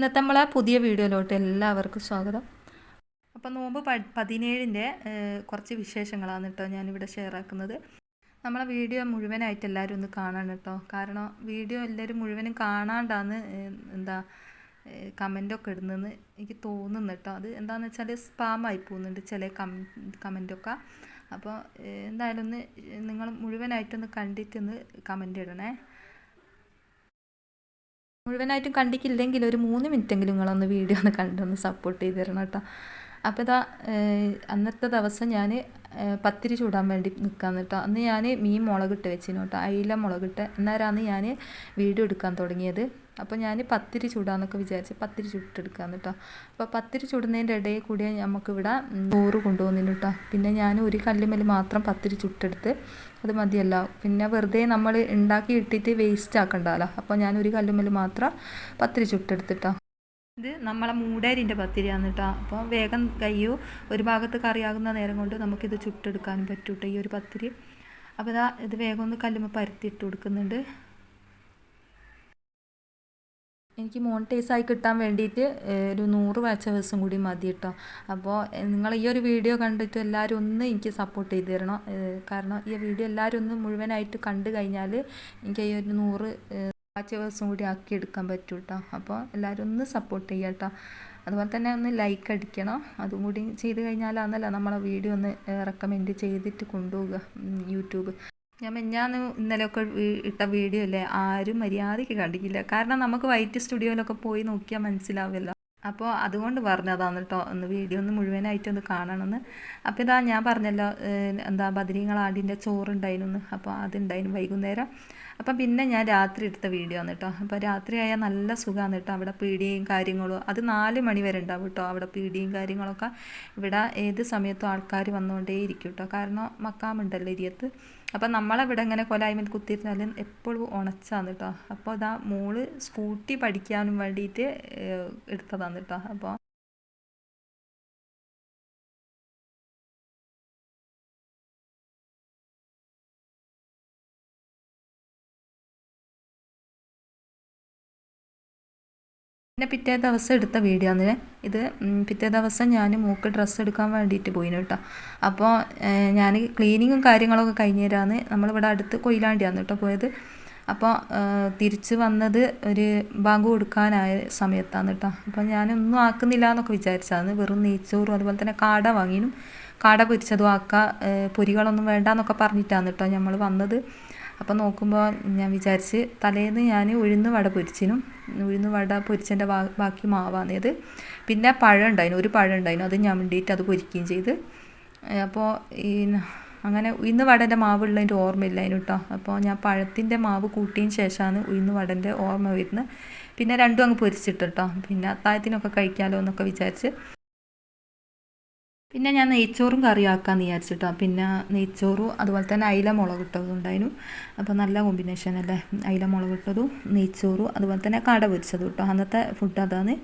ഇന്നത്തെ നമ്മളെ പുതിയ വീഡിയോയിലോട്ട് എല്ലാവർക്കും സ്വാഗതം. അപ്പോൾ നോമ്പ് പ പതിനേഴിന്റെ കുറച്ച് വിശേഷങ്ങളാണ് കേട്ടോ ഞാനിവിടെ ഷെയർ ആക്കുന്നത്. നമ്മളെ വീഡിയോ മുഴുവനായിട്ട് എല്ലാവരും ഒന്ന് കാണണം കേട്ടോ. കാരണം വീഡിയോ എല്ലാവരും മുഴുവനും കാണാണ്ടാണ് എന്താ കമന്റൊക്കെ ഇടുന്നതെന്ന് എനിക്ക് തോന്നുന്നു കേട്ടോ. അത് എന്താണെന്ന് വെച്ചാൽ സ്പാമായി പോകുന്നുണ്ട് ചില കമന്റൊക്കെ അപ്പോൾ എന്തായാലും ഒന്ന് നിങ്ങൾ മുഴുവനായിട്ടൊന്ന് കണ്ടിട്ടൊന്ന് കമന്റ് ഇടണേ. മുഴുവനായിട്ടും കണ്ടിട്ടില്ലെങ്കിൽ ഒരു മൂന്ന് മിനിറ്റെങ്കിലും നിങ്ങളൊന്ന് വീഡിയോ ഒന്ന് കണ്ടൊന്ന് സപ്പോർട്ട് ചെയ്ത് തരണം കേട്ടോ. അപ്പോൾ ഇതാ അന്നത്തെ ദിവസം ഞാൻ പത്തിരി ചൂടാൻ വേണ്ടി നിൽക്കാന്ന് കേട്ടോ അന്ന് ഞാൻ മീൻ മുളകിട്ട് വെച്ചിരുന്നു കേട്ടോ അയില മുളകിട്ട് അന്നേരമാണ് ഞാൻ വീഡിയോ എടുക്കാൻ തുടങ്ങിയത്. അപ്പോൾ ഞാൻ പത്തിരി ചൂടാന്നൊക്കെ വിചാരിച്ച് പത്തിരി ചുട്ടെടുക്കാന്ന് കേട്ടോ അപ്പോൾ പത്തിരി ചുടുന്നതിന്റെ ഇടയിൽ കൂടി നമുക്കിവിടെ ചോറ് കൊണ്ടുപോകുന്നില്ല കേട്ടോ പിന്നെ ഞാൻ ഒരു കല്ലുമ്മൽ മാത്രം പത്തിരി ചുട്ടെടുത്ത് അത് മതിയല്ല. പിന്നെ വെറുതെ നമ്മൾ ഉണ്ടാക്കി ഇട്ടിട്ട് വേസ്റ്റ് ആക്കണ്ടല്ലോ. അപ്പോൾ ഞാൻ ഒരു കല്ലുമ്മൽ മാത്രം പത്തിരി ചുട്ടെടുത്തിട്ടോ ഇത് നമ്മളെ മൂടേരിന്റെ പത്തിരിയാണ് കേട്ടോ. അപ്പോൾ വേഗം കയ്യോ. ഒരു ഭാഗത്ത് കറിയാകുന്ന നേരം കൊണ്ട് നമുക്കിത് ചുട്ടെടുക്കാനും പറ്റും കേട്ടോ ഈ ഒരു പത്തിരി. അപ്പോൾ ഇതാ ഇത് വേഗം ഒന്ന് കല്ലുമ്മ പരത്തി ഇട്ട് കൊടുക്കുന്നുണ്ട്. എനിക്ക് മോണിറ്റൈസ് ആയി കിട്ടാൻ വേണ്ടിയിട്ട് ഒരു നൂറ് വാച്ച ദിവസം കൂടി മതി കേട്ടോ. അപ്പോൾ നിങ്ങൾ ഈ ഒരു വീഡിയോ കണ്ടിട്ട് എല്ലാവരും ഒന്ന് എനിക്ക് സപ്പോർട്ട് ചെയ്ത് തരണം. കാരണം ഈ വീഡിയോ എല്ലാവരും ഒന്ന് മുഴുവനായിട്ട് കണ്ടു കഴിഞ്ഞാൽ എനിക്ക് ഈ ഒരു നൂറ് വാച്ച് ദിവസം കൂടി ആക്കി എടുക്കാൻ പറ്റും കേട്ടോ അപ്പോൾ എല്ലാവരും ഒന്ന് സപ്പോർട്ട് ചെയ്യുക കേട്ടോ അതുപോലെ തന്നെ ഒന്ന് ലൈക്ക് അടിക്കണം. അതും കൂടി ചെയ്ത് കഴിഞ്ഞാലാന്നല്ല നമ്മളെ വീഡിയോ ഒന്ന് റെക്കമെൻഡ് ചെയ്തിട്ട് കൊണ്ടുപോവുക യൂട്യൂബ്. ഞാൻ മെഞ്ഞാന്ന് ഇന്നലെയൊക്കെ ഇട്ട വീഡിയോ അല്ലേ ആരും മര്യാദയ്ക്ക് കണ്ടിട്ടില്ല. കാരണം നമുക്ക് വൈറ്റ് സ്റ്റുഡിയോയിലൊക്കെ പോയി നോക്കിയാൽ മനസ്സിലാവില്ല. അപ്പോൾ അതുകൊണ്ട് പറഞ്ഞതാണ് കേട്ടോ ഒന്ന് വീഡിയോ ഒന്ന് മുഴുവനായിട്ട് ഒന്ന് കാണണമെന്ന് അപ്പോൾ ഇതാ ഞാൻ പറഞ്ഞല്ലോ എന്താ ബദരീങ്ങളാടിന്റെ ചോറുണ്ടായിരുന്നു അപ്പോൾ അതുണ്ടായിരുന്നു വൈകുന്നേരം. അപ്പം പിന്നെ ഞാൻ രാത്രി എടുത്ത വീഡിയോ ആണ് കേട്ടോ അപ്പോൾ രാത്രി ആയാൽ നല്ല സുഖമാണ് കേട്ടോ അവിടെ പീടിയും കാര്യങ്ങളും അത് നാല് മണി വരെ ഉണ്ടാവും കേട്ടോ അവിടെ പീടിയും കാര്യങ്ങളൊക്കെ ഇവിടെ ഏത് സമയത്തും ആൾക്കാർ വന്നുകൊണ്ടേ ഇരിക്കും കേട്ടോ കാരണം മക്കാമുണ്ടല്ലോ ഇരിയത്ത്. അപ്പം നമ്മളവിടെ ഇങ്ങനെ കൊലായ്മ കുത്തിയിരുന്നാലും എപ്പോഴും ഉണച്ചാന്ന് കേട്ടോ അപ്പോൾ ഇതാ മോൾ സ്കൂട്ടി പഠിക്കാനും വേണ്ടിയിട്ട് എടുത്തതാണ് കേട്ടോ അപ്പോൾ പിന്നെ പിറ്റേ ദിവസം എടുത്ത വീഡിയോ ആണ്. ഇത് പിറ്റേ ദിവസം ഞാൻ മൂക്ക് ഡ്രസ്സ് എടുക്കാൻ വേണ്ടിയിട്ട് പോയിന് കേട്ടോ അപ്പോൾ ഞാൻ ക്ലീനിങ്ങും കാര്യങ്ങളൊക്കെ കഴിഞ്ഞ് തരാമെന്ന് നമ്മളിവിടെ അടുത്ത് കൊയിലാണ്ടിയാണ് കേട്ടോ പോയത്. അപ്പോൾ തിരിച്ച് വന്നത് ഒരു ബാങ്ക് കൊടുക്കാനായ സമയത്താണ് കേട്ടോ അപ്പോൾ ഞാനൊന്നും ആക്കുന്നില്ല എന്നൊക്കെ വിചാരിച്ചതാണ്. വെറും നെയ്ച്ചോറും അതുപോലെ തന്നെ കാട വാങ്ങിനും. കാട പൊരിച്ചതും ആക്കുക പൊരികളൊന്നും വേണ്ട എന്നൊക്കെ പറഞ്ഞിട്ടാണ് കേട്ടോ നമ്മൾ വന്നത്. അപ്പോൾ നോക്കുമ്പോൾ ഞാൻ വിചാരിച്ച് തലേന്ന് ഞാൻ ഉഴുന്ന് വട പൊരിച്ചിനും. ഉഴുന്ന് വട പൊരിച്ചതിന്റെ ബാക്കി മാവാന്നേത് പിന്നെ പഴം ഉണ്ടായിരുന്നു ഒരു പഴം ഉണ്ടായിരുന്നു അത് ഞാൻ വേണ്ടിയിട്ട് അത് പൊരിക്കുകയും ചെയ്ത്. അപ്പോൾ ഈ അങ്ങനെ ഉഴുന്ന് വടന്റെ മാവുള്ളതിന്റെ ഓർമ്മയില്ല അതിന് കേട്ടോ. അപ്പോൾ ഞാൻ പഴത്തിന്റെ മാവ് കൂട്ടിയതിന് ശേഷമാണ് ഉഴുന്ന് വടന്റെ ഓർമ്മ വരുന്നത്. പിന്നെ രണ്ടും അങ്ങ് പൊരിച്ചിട്ട് കേട്ടോ. പിന്നെ അത്താഴത്തിനൊക്കെ കഴിക്കാമല്ലോ എന്നൊക്കെ വിചാരിച്ച്. പിന്നെ ഞാൻ നെയ്ച്ചോറും കറിയാക്കാന്ന് വിചാരിച്ചിട്ടോ. പിന്നെ നെയ്ച്ചോറും അതുപോലെ തന്നെ അയില മുളക് ഇട്ടതും ഉണ്ടായിരുന്നു. അപ്പോൾ നല്ല കോമ്പിനേഷൻ അല്ലേ? അയില മുളക് ഇട്ടതും നെയ്ച്ചോറും അതുപോലെ തന്നെ കട പൊരിച്ചതും കേട്ടോ. അന്നത്തെ ഫുഡ് അതാണ്.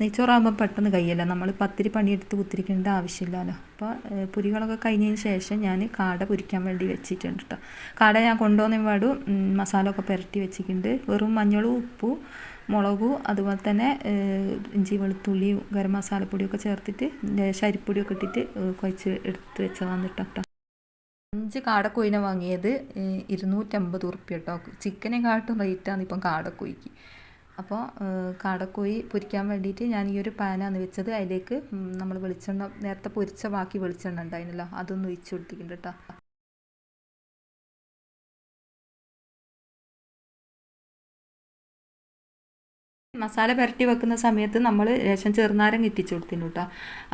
നെയ്ച്ചോറാകുമ്പോൾ പെട്ടെന്ന് കഴിയല്ല നമ്മൾ പത്തിരി പണിയെടുത്ത് കുത്തിരിക്കേണ്ട ആവശ്യമില്ലല്ലോ. അപ്പോൾ പുരികളൊക്കെ കഴിഞ്ഞതിന് ശേഷം ഞാൻ കാട പൊരിക്കാൻ വേണ്ടി വെച്ചിട്ടുണ്ട് കേട്ടോ. കാട ഞാൻ കൊണ്ടുവന്ന പാടും. മസാല ഒക്കെ പുരട്ടി വെച്ചിട്ടുണ്ട്. വെറും മഞ്ഞളും ഉപ്പും മുളകും അതുപോലെ തന്നെ ഇഞ്ചി വെളുത്തുള്ളിയും ഗരം മസാലപ്പൊടിയൊക്കെ ചേർത്തിട്ട് ശരിപ്പൊടിയൊക്കെ ഇട്ടിട്ട് കുഴച്ച് എടുത്ത് വെച്ചതാണ് കേട്ടോ അഞ്ച് കാടക്കൊയിന വാങ്ങിയത് ഇരുന്നൂറ്റമ്പത് ഉറുപ്പ്യ കേട്ടോ ചിക്കനെക്കാട്ടും റേറ്റാണ് ഇപ്പം കാടക്കോയിക്ക്. അപ്പോൾ കാടക്കോയി പൊരിക്കാൻ വേണ്ടിയിട്ട് ഞാൻ ഈ ഒരു പാനാണ് വെച്ചത്. അതിലേക്ക് നമ്മൾ വെളിച്ചെണ്ണ നേരത്തെ പൊരിച്ച ബാക്കി വെളിച്ചെണ്ണ ഉണ്ടായിരുന്നല്ലോ അതൊന്ന് ഒഴിച്ചു കൊടുത്തിട്ടുണ്ട് കേട്ടോ മസാല പുരട്ടി വെക്കുന്ന സമയത്ത് നമ്മൾ ലേശം ചെറുനാരങ്ങ ഇറ്റിച്ച് കൊടുത്തിനു കേട്ടോ.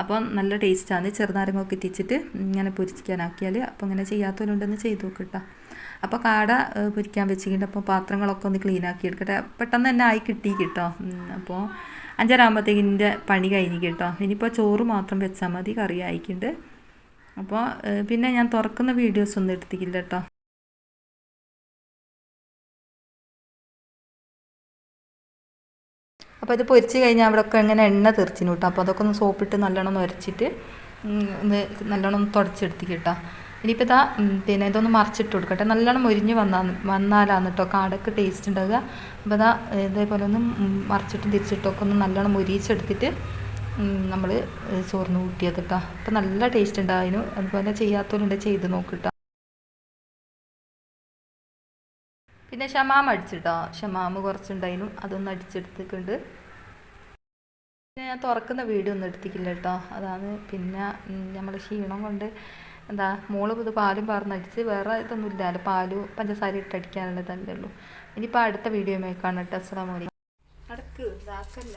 അപ്പോൾ നല്ല ടേസ്റ്റാണ്. ചെറുനാരങ്ങ ഒക്കെ ഇറ്റിച്ചിട്ട് ഇങ്ങനെ പൊരിക്കാനാക്കിയാൽ അപ്പോൾ ഇങ്ങനെ ചെയ്യാത്തവരുണ്ടെന്ന് ചെയ്ത് നോക്ക് കേട്ടോ. അപ്പോൾ കാട പൊരിക്കാൻ വെച്ചിട്ടുണ്ട്. അപ്പോൾ പാത്രങ്ങളൊക്കെ ഒന്ന് ക്ലീൻ ആക്കി എടുക്കട്ടെ. പെട്ടെന്ന് തന്നെ ആയി കിട്ടി കേട്ടോ. അപ്പോൾ അഞ്ചരാകുമ്പോഴത്തേക്കിന്റെ പണി കഴിഞ്ഞ് കേട്ടോ. ഇനിയിപ്പോൾ ചോറ് മാത്രം വെച്ചാൽ മതി. കറി ആയിക്കുണ്ട്. അപ്പോൾ പിന്നെ ഞാൻ തുറക്കുന്ന വീഡിയോസ് ഒന്നും എടുത്തിട്ടില്ല കേട്ടോ. അപ്പോൾ ഇത് പൊരിച്ച് കഴിഞ്ഞാൽ അവിടെയൊക്കെ ഇങ്ങനെ എണ്ണ തെറിച്ചിന് കേട്ടോ. അപ്പോൾ അതൊക്കെ ഒന്ന് സോപ്പിട്ട് നല്ലോണം ഒന്ന് ഒന്ന് നല്ലോണം ഒന്ന് തുടച്ചെടുത്തി കേട്ടോ. ഇനിയിപ്പോൾ ഇതാ പിന്നെ ഇതൊന്ന് മറിച്ചിട്ട് കൊടുക്കട്ടെ. നല്ലോണം ഒരിഞ്ഞ് വന്നാൽ വന്നാലാണ് കേട്ടോ കാടക്ക് ടേസ്റ്റ് ഉണ്ടാവുക അപ്പോൾ ഇതാ ഇതേപോലെ ഒന്ന് മറിച്ചിട്ടും തിരിച്ചിട്ടൊക്കെ ഒന്ന് നല്ലോണം ഒരിച്ചെടുത്തിട്ട് നമ്മൾ ചോറിന് കൂട്ടിയത് കേട്ടോ. അപ്പോൾ നല്ല ടേസ്റ്റ് ഉണ്ടായിരുന്നു അതുപോലെ ചെയ്യാത്തവരുണ്ട് ചെയ്ത് നോക്കിട്ടോ പിന്നെ ഷമാമ അടിച്ചിട്ടോ? ഷമാമ് കുറച്ചുണ്ടായിരുന്നു അതൊന്ന് അടിച്ചെടുത്തിട്ടുണ്ട്. പിന്നെ ഞാൻ തുറക്കുന്ന വീഡിയോ ഒന്നും എടുത്തിക്കില്ല കേട്ടോ. അതാണ് പിന്നെ നമ്മൾ ക്ഷീണം കൊണ്ട് എന്താ മോൾ ഇത് പാലും പറഞ്ഞടിച്ച് വേറെ ഇതൊന്നും ഇല്ലല്ലോ പാലും പഞ്ചസാര ഇട്ട് അടിക്കാനുള്ളതല്ലേ ഉള്ളൂ. ഇനിയിപ്പോൾ അടുത്ത വീഡിയോ മേക്കാണ് കേട്ടോ അസ്സാം അടക്ക് ഇതാക്കല്ല.